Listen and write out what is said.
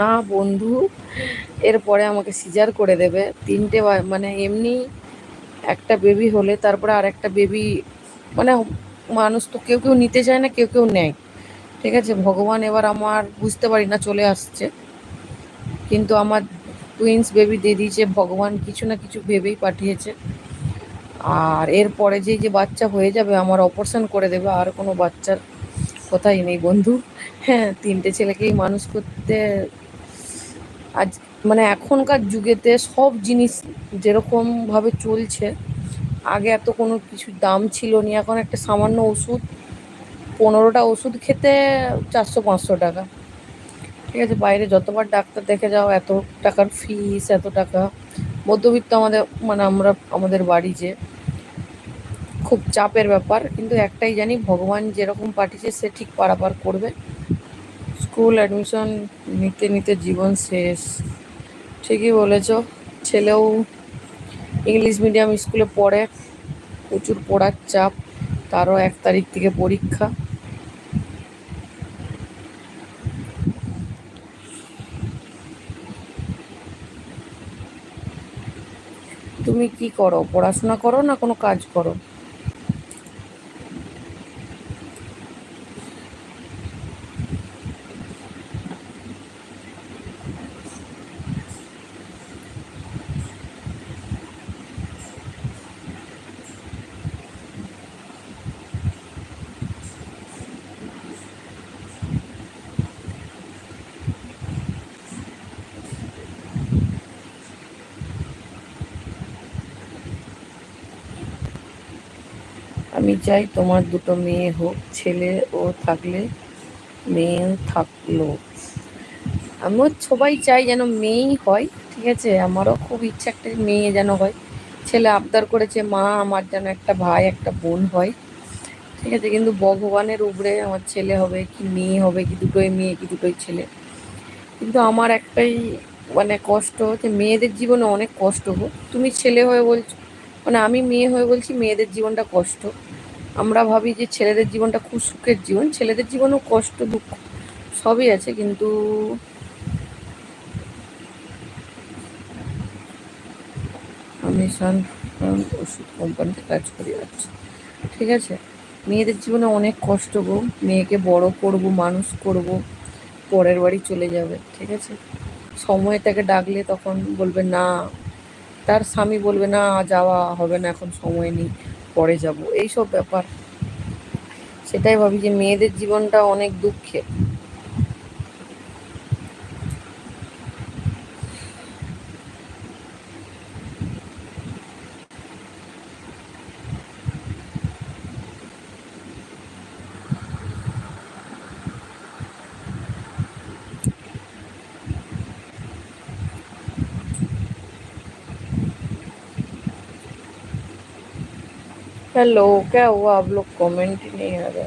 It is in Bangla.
না, বন্ধু। এরপরে আমাকে সিজার করে দেবে। তিনটে মানে এমনি একটা বেবি হলে তারপরে আর একটা বেবি মানে মানুষ তো কেউ কেউ নিতে চায় না, কেউ কেউ নেয়। ঠিক আছে? ভগবান এবার আমার, বুঝতে পারি না, চলে আসছে। কিন্তু আমার টুইন্স বেবি দিয়ে দিয়েছে, ভগবান কিছু না কিছু ভেবেই পাঠিয়েছে। আর এরপরে যে যে বাচ্চা হয়ে যাবে, আমার অপারেশন করে দেবে, আর কোনো বাচ্চার কথাই নেই, বন্ধু। হ্যাঁ তিনটে ছেলেকেই মানুষ করতে আজ মানে এখনকার যুগেতে সব জিনিস যেরকম ভাবে চলছে, আগে এত কোনো কিছু দাম ছিল না, এখন একটা সামান্য ওষুধ, পনেরোটা ওষুধ খেতে চারশো পাঁচশো টাকা। ঠিক আছে, বাইরে যতবার ডাক্তার দেখে যাও, এত টাকার ফিস এত টাকা। মধ্যবিত্ত আমাদের মানে আমরা, আমাদের বাড়ি যে, খুব চাপের ব্যাপার, কিন্তু একটাই জানি, ভগবান যেরকম পাঠিয়েছে সে ঠিক পারাপার করবে। স্কুল অ্যাডমিশন নিতে নিতে জীবন শেষ। ঠিকই বলেছ, ছেলেও ইংলিশ মিডিয়াম স্কুলে পড়ে, প্রচুর পড়ার চাপ, তারও এক তারিখ থেকে পরীক্ষা। তুমি কি করো, পড়াশোনা করো না কোনো কাজ করো? আমি চাই তোমার দুটো মেয়ে হোক, ছেলে ও থাকলে মেয়ে থাকল। আমিও সবাই চাই যেন মেয়েই হয়, ঠিক আছে? আমারও খুব ইচ্ছা একটা মেয়ে যেন হয়। ছেলে আবদার করেছে, মা আমার যেন একটা ভাই, একটা বোন হয়। ঠিক আছে, কিন্তু ভগবানের উপরে আমার ছেলে হবে কি মেয়ে হবে, কি দুটোই মেয়ে, কি দুটোই ছেলে। কিন্তু আমার একটাই মানে কষ্ট যে মেয়েদের জীবনে অনেক কষ্ট হোক তুমি ছেলে হয়ে বলছো মানে আমি মেয়ে হয়ে বলছি, মেয়েদের জীবনটা কষ্ট। আমরা ভাবি যে ছেলেদের জীবনটা খুব সুখের জীবন। ছেলেদের জীবনেও কষ্ট, দুঃখ, সবই আছে, কিন্তু আমি সান ওষুধ কোম্পানিতে কাজ করি আচ্ছা। ঠিক আছে? মেয়েদের জীবনে অনেক কষ্ট গো। মেয়েকে বড় করব, মানুষ করব, পরের বাড়ি চলে যাবে, ঠিক আছে? সময় তাকে ডাকলে তখন বলবে, না তার স্বামী বলবে, না, যাওয়া হবে না, এখন সময় নেই, পরে যাব। এইসব ব্যাপার। সেটাই ভাবি যে মেয়েদের জীবনটা অনেক দুঃখের। हेलो क्या हुआ? आप लोग कमेंट ही नहीं आ रहा।